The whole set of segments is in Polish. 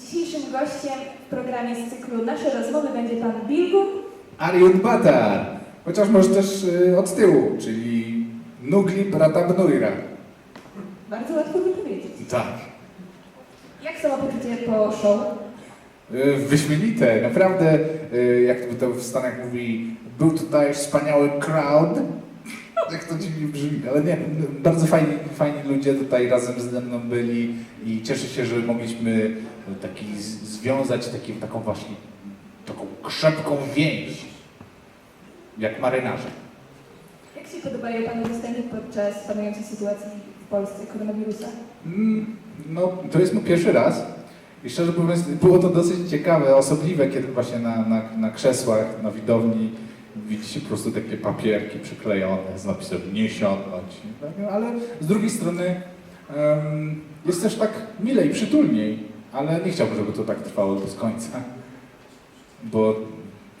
Dzisiejszym gościem w programie z cyklu Nasze rozmowy będzie pan Bilgun. Ariut Batar, chociaż może też y, od tyłu, czyli Nugli brata Bnujra. Bardzo łatwo wypowiedzieć. Tak. Jak samopoczucie po show? Y, Wyśmienite, naprawdę, y, jak to w Stanach mówi, był tutaj wspaniały crowd. Jak to dziwnie brzmi, ale nie, bardzo fajni, fajni ludzie tutaj razem ze mną byli i cieszę się, że mogliśmy taki związać taki, taką właśnie, taką krzepką więź, jak marynarze. Jak się podobają panu występy podczas panującej sytuacji w Polsce koronawirusa? Mm, No, to jest mój pierwszy raz. I szczerze mówiąc, było to dosyć ciekawe, osobliwe, kiedy właśnie na, na, na krzesłach, na widowni widzicie po prostu takie papierki przyklejone z napisem nie siadać. Ale z drugiej strony jest też tak milej, przytulniej, ale nie chciałbym, żeby to tak trwało do końca, bo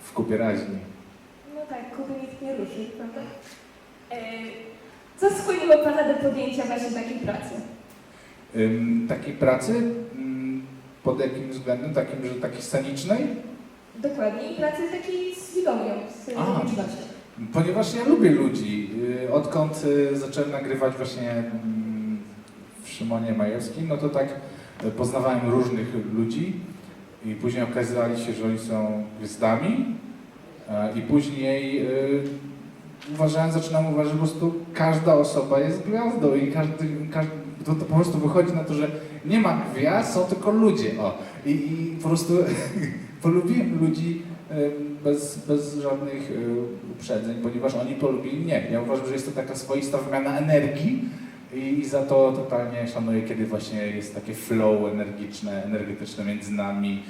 w kupie raźni. No tak, Kuby nikt nie ruszy, prawda? E, co skłoniło pana do podjęcia właśnie takiej pracy? Takiej pracy, ym, pod jakim względem? Takim, że takiej scenicznej? Dokładnie, i pracy takiej z widownią, z A. publicznością. Ponieważ ja lubię ludzi. Y, Odkąd y, zacząłem nagrywać właśnie mm, w Szymonie Majewskim, no to tak y, poznawałem różnych ludzi i później okazali się, że oni są gwiazdami e, i później y, uważałem, zaczynam uważać, że po prostu każda osoba jest gwiazdą i każdy, każdy to, to po prostu wychodzi na to, że nie ma gwiazd, są tylko ludzie. O. I, I po prostu polubiłem ludzi bez, bez żadnych y, uprzedzeń, ponieważ oni polubili mnie. Ja uważam, że jest to taka swoista wymiana energii i, i za to totalnie szanuję, kiedy właśnie jest takie flow energiczne, energetyczne między nami,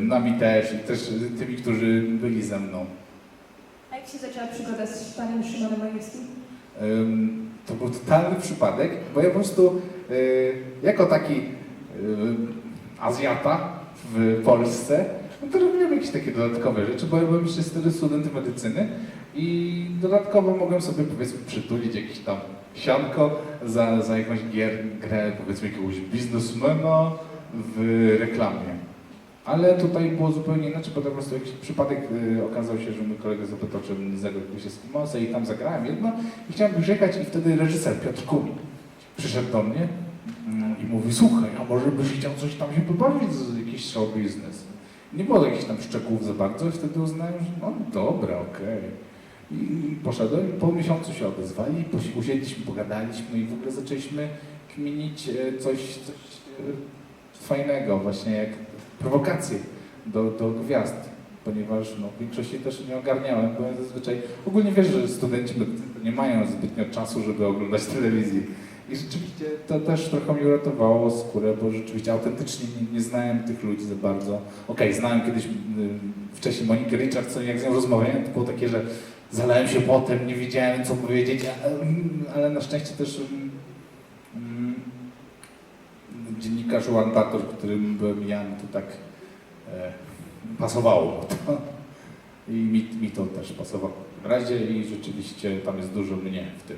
nami też i też tymi, którzy byli ze mną. A jak się zaczęła przygoda z panem Szymonem Majewskim? To był totalny przypadek, bo ja po prostu y, jako taki y, Azjata w Polsce, no to robiłem jakieś takie dodatkowe rzeczy, bo ja byłem jeszcze wtedy studentem medycyny i dodatkowo mogłem sobie powiedzmy przytulić jakieś tam sianko za, za jakąś gier, grę powiedzmy jakiegoś biznesmena w reklamie. Ale tutaj było zupełnie inaczej, bo to po prostu jakiś przypadek y, okazał się, że mój kolega zapytał, czy bym zagrał jakiegoś Eskimosa i tam zagrałem jedno i chciałem wyrzekać i wtedy reżyser Piotr Kumin przyszedł do mnie mm, i mówi, słuchaj, a może byś chciał coś tam się pobawić z jakiś show biznes. Nie było jakichś tam szczegółów za bardzo i wtedy uznałem, że no dobra, okej. I poszedłem po miesiącu się odezwali, usiedliśmy, pogadaliśmy i w ogóle zaczęliśmy kminić e, coś, coś e, fajnego, właśnie jak prowokacje do, do gwiazd, ponieważ no, w większości też nie ogarniałem, bo ja zazwyczaj, ogólnie wiesz, że studenci nie mają zbytnio czasu, żeby oglądać telewizję. I rzeczywiście to też trochę mi uratowało skórę, bo rzeczywiście autentycznie nie, nie znałem tych ludzi za bardzo. Okej, znałem kiedyś y, wcześniej Monikę Richardson, jak z nią rozmawiałem, to było takie, że zalałem się potem, nie wiedziałem co powiedzieć, mm, ale na szczęście też mm, dziennikarz Łantator, którym byłem ja, no to tak e, pasowało. I mi, mi to też pasowało w razie i rzeczywiście tam jest dużo mnie w tym.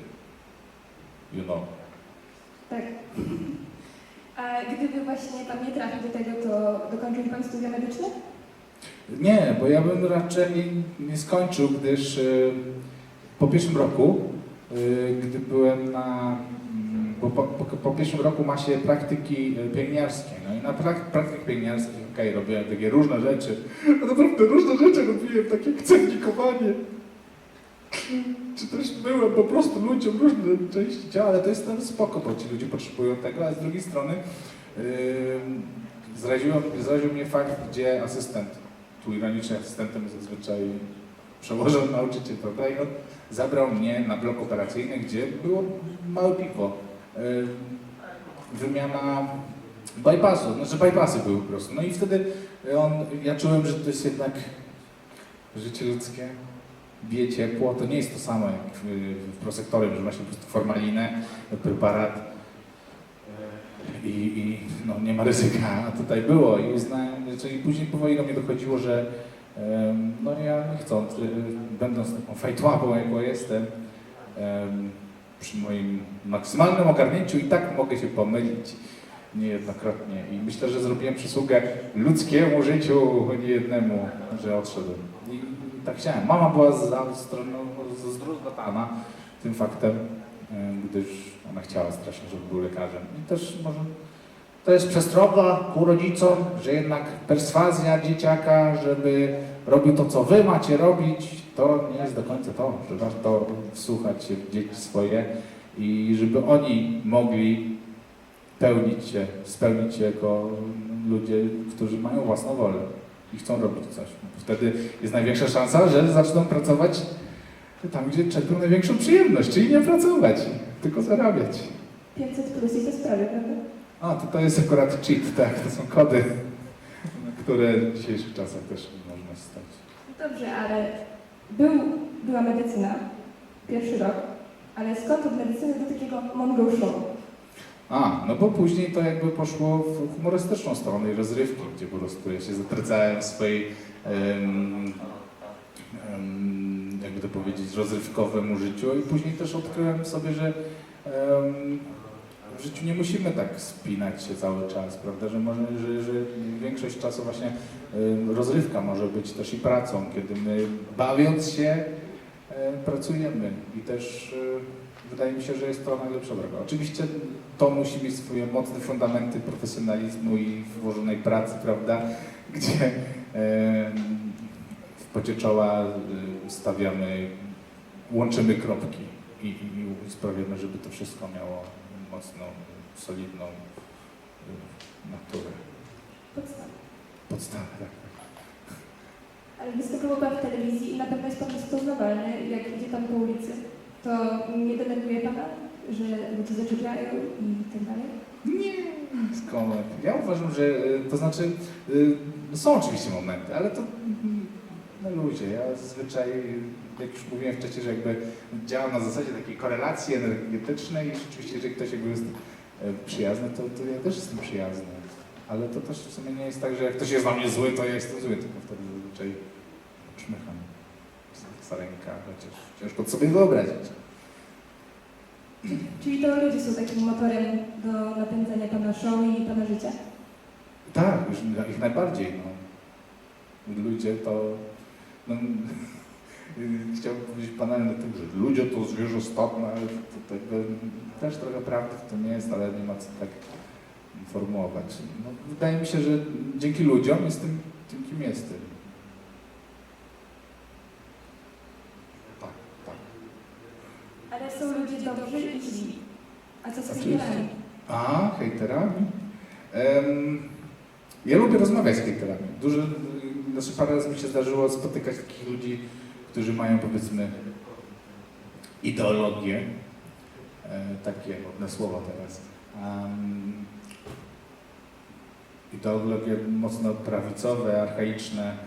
You know. Tak. A gdyby właśnie pan nie trafił do tego, to dokończył pan studia medyczne? Nie, bo ja bym raczej nie skończył, gdyż y, po pierwszym roku, y, gdy byłem na. mm, Bo po, po, po pierwszym roku ma się praktyki y, pielęgniarskie. No i na prak, praktyk pielęgniarskich, okej, robiłem takie różne rzeczy. No naprawdę różne rzeczy robiłem, takie jak cernikowanie. Czy też byłem po prostu ludziom różne części ciała, ale to jest tam spoko, bo ci ludzie potrzebują tego, a z drugiej strony yy, zraziło, zraził mnie fakt, gdzie asystent, tu ironicznie asystentem zazwyczaj przełożony nauczyciel, prawda? I on zabrał mnie na blok operacyjny, gdzie było małe piwo. Yy, wymiana bypassu, znaczy bypassy były po prostu. No i wtedy on, ja czułem, że to jest jednak życie ludzkie, bije ciepło, to nie jest to samo jak w, w prosektorem, że właśnie po prostu formalinę, preparat i, i no, nie ma ryzyka, a tutaj było i uznałem, czyli później powoli do mnie dochodziło, że no ja nie chcąc, y, będąc taką fajtłapą, jaką jestem, em, przy moim maksymalnym ogarnięciu i tak mogę się pomylić. niejednokrotnie i myślę, że zrobiłem przysługę ludzkiemu życiu, nie jednemu, że odszedłem. I tak chciałem. Mama była za stroną, zdruzgotana tym faktem, gdyż ona chciała strasznie, żeby był lekarzem. I też może to jest przestroga ku rodzicom, że jednak perswazja dzieciaka, żeby robił to, co wy macie robić, to nie jest do końca to, że warto wsłuchać się w dzieci swoje i żeby oni mogli pełnić się, spełnić się jako ludzie, którzy mają własną wolę i chcą robić coś. Wtedy jest największa szansa, że zaczną pracować tam, gdzie czerpią największą przyjemność, czyli nie pracować, tylko zarabiać. 500 plus i to sprawy, prawda? A, to, to jest akurat cheat, tak, to są kody, które w dzisiejszych czasach też można stać. Dobrze, ale był, była medycyna, pierwszy rok, ale skąd od medycyny do takiego Mongol Show? A, no bo później to jakby poszło w humorystyczną stronę i rozrywki, gdzie po prostu ja się zatracałem w swojej, em, em, jakby to powiedzieć, rozrywkowemu życiu i później też odkryłem sobie, że em, w życiu nie musimy tak spinać się cały czas, prawda, że, może, że, że większość czasu właśnie em, rozrywka może być też i pracą, kiedy my bawiąc się e, pracujemy i też e, wydaje mi się, że jest to najlepsza droga. Oczywiście to musi mieć swoje mocne fundamenty profesjonalizmu i włożonej pracy, prawda, gdzie e, w pocie czoła e, stawiamy, łączymy kropki i, i, sprawiamy, żeby to wszystko miało mocną, solidną e, naturę. Podstawa. Podstawę, tak. Ale występował Pan w telewizji i na pewno jest Pan rozpoznawalny, jak idzie Pan po ulicy. To nie denerwuje Pana, że ludzie zaczepiają i tak dalej? Nie, skąd? Ja uważam, że y, to znaczy y, są oczywiście momenty, ale to mm, na luzie. Ja zazwyczaj, jak już mówiłem wcześniej, że jakby działam na zasadzie takiej korelacji energetycznej i rzeczywiście, jeżeli ktoś jakby jest y, przyjazny, to, to ja też jestem przyjazny. Ale to też w sumie nie jest tak, że jak ktoś jest dla mnie zły, to ja jestem zły, tylko wtedy zazwyczaj czmycham sarenka, chociaż ciężko to sobie wyobrazić. Czyli to ludzie są takim motorem do napędzania Pana show i Pana życia? Tak, już ich najbardziej. No. Ludzie to. No, chciałbym powiedzieć banalny tym, że ludzie to zwierzę stopne, ale to, to też trochę prawdy w tym jest, ale nie ma co tak formułować. No, wydaje mi się, że dzięki ludziom jestem tym, kim jestem. Tak, tak. Ale są ludzie dobrzy i źli. A co z Oczywiście. hejterami? A, hejterami? Ja lubię rozmawiać z hejterami. Dużo, znaczy parę razy mi się zdarzyło spotykać takich ludzi, którzy mają powiedzmy ideologie, e, takie ładne słowo teraz, ideologie mocno prawicowe, archaiczne,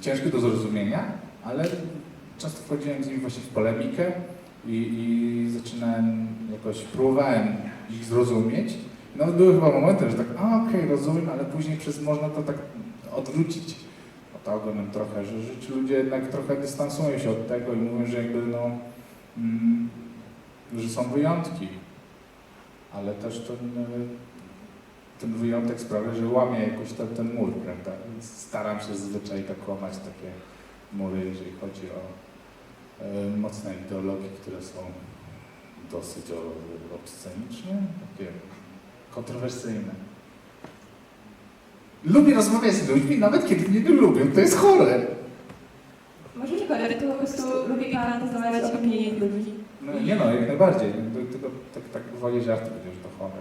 ciężkie do zrozumienia, ale często wchodziłem z nimi właśnie w polemikę i, i zaczynałem jakoś, próbowałem ich zrozumieć. Nawet były chyba momenty, że tak, a okej, rozumiem, ale później przez można to tak odwrócić ogonem trochę, że, że ci ludzie jednak trochę dystansują się od tego i mówią, że jakby no, mm, że są wyjątki, ale też ten, e, ten wyjątek sprawia, że łamie jakoś ten, ten mur, prawda? Więc staram się zazwyczaj tak łamać takie mury, jeżeli chodzi o e, mocne ideologie, które są dosyć obsceniczne, takie kontrowersyjne. Lubię rozmawiać z ludźmi, nawet kiedy mnie nie lubią. To jest chore. Może nie chore, tylko po prostu lubi Pan poznawać opinie innych ludzi. No, nie no, jak najbardziej. Tylko- Tylko tak, tak woli żarty będzie, że to chore.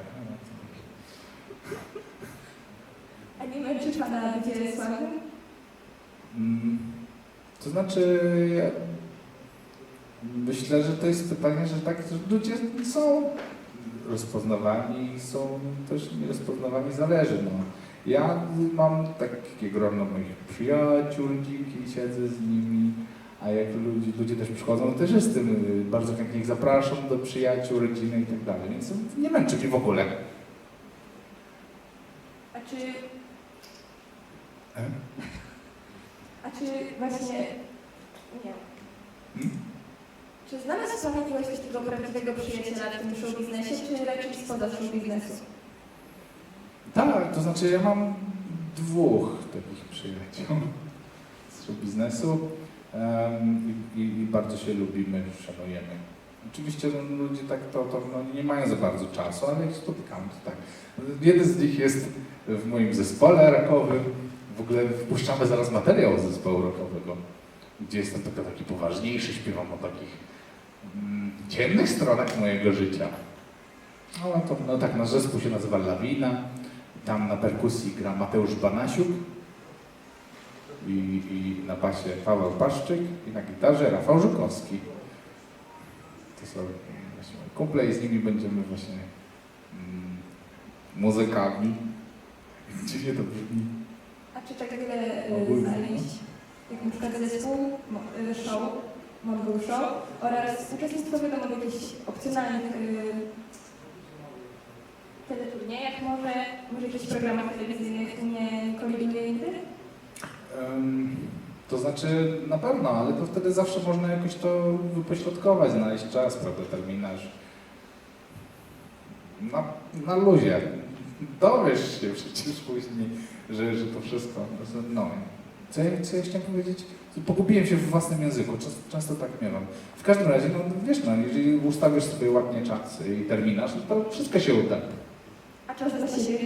A nie męczy Pana bycie słabym? Mm, To znaczy, ja myślę, że to jest pytanie, że tak, że ludzie są rozpoznawani i są też nierozpoznawani, zależy. No. Ja mam takie grono moich przyjaciół, rodzinki, siedzę z nimi, a jak ludzie, ludzie też przychodzą, to też jestem, y, bardzo chętnie ich zapraszam do przyjaciół, rodziny i tak dalej, więc nie męczy mnie w ogóle. A czy, E? a czy właśnie, nie znalazł Pan jakiegoś takiego prawdziwego przyjaciela w tym show biznesie, czy raczej spoza show biznesu? Tak, to znaczy ja mam dwóch takich przyjaciół z show biznesu em, i, i, bardzo się lubimy, szanujemy. Oczywiście no, ludzie tak to, to no, nie mają za bardzo czasu, ale ich spotykam, to tak. Jeden z nich jest w moim zespole rockowym. W ogóle wpuszczamy zaraz materiał z zespołu rockowego, gdzie jestem tylko taki poważniejszy, śpiewam o takich ciemnych stronach mojego życia. No, to, no tak, nasz zespół się nazywa Lawina. Tam na perkusji gra Mateusz Banasiuk i, i na basie Paweł Paszczyk i na gitarze Rafał Żukowski. To są właśnie kumple i z nimi będziemy właśnie mm, muzykami. Dziwnie to brzmi. A czy tak wiele y, Ogólnie. zajęć, jak na przykład zespół, show, Show oraz uczestnictwo wiadomo w jakichś opcjonalnych y, teleturniejach może, może jakichś programach telewizyjnych nie koliduje nigdy? Em, to znaczy na pewno, ale to wtedy zawsze można jakoś to wypośrodkować, znaleźć czas, prawda, terminarz. Na, na luzie. Dowiesz się przecież później, że, że to wszystko. No, co, ja- co ja chciałem powiedzieć? Pogubiłem się w własnym języku, często, tak miewam. W każdym razie, no wiesz, no, jeżeli ustawisz sobie ładnie czas i terminarz, no to wszystko się uda. A czas dla siebie?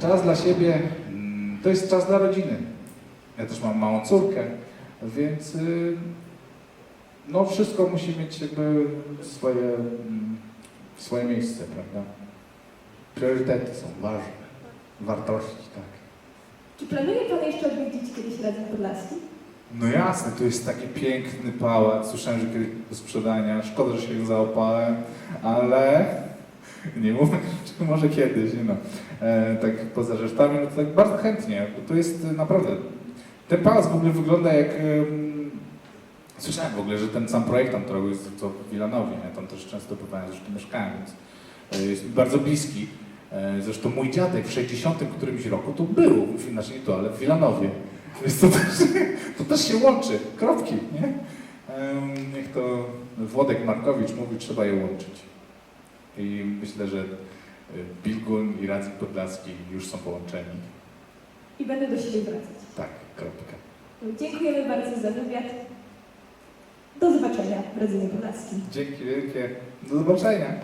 Czas dla siebie mm, to jest czas dla rodziny. Ja też mam małą córkę, więc y, no wszystko musi mieć jakby swoje, mm, swoje miejsce, prawda? Priorytety są ważne, wartości, tak. Czy planuje Pan jeszcze odwiedzić kiedyś Radzeń Podlaski? No jasne, to jest taki piękny pałac. Słyszałem, że kiedyś do sprzedania. Szkoda, że się nie zaopałem, ale nie mówię, czy może kiedyś, nie no. E, tak poza żartami, no to tak bardzo chętnie, bo to jest e, naprawdę. Ten pałac w ogóle wygląda jak. em, słyszałem w ogóle, że ten sam projektant, który jest to w Wilanowie, nie? tam też często bywałem, zresztą mieszkałem, więc e, jest bardzo bliski. E, zresztą mój dziadek w 60 którymś roku to był, znaczy nie to, ale w Wilanowie. Więc to też, to też się łączy, kropki, nie? Niech to Włodek Markowicz mówi, trzeba je łączyć. I myślę, że y, Bilgun i Radzik Podlaski już są połączeni. I będę do siebie wracać. Tak, kropka. Dziękujemy bardzo za wywiad. Do zobaczenia w Radzynie Podlaskim. Dzięki wielkie. Do zobaczenia.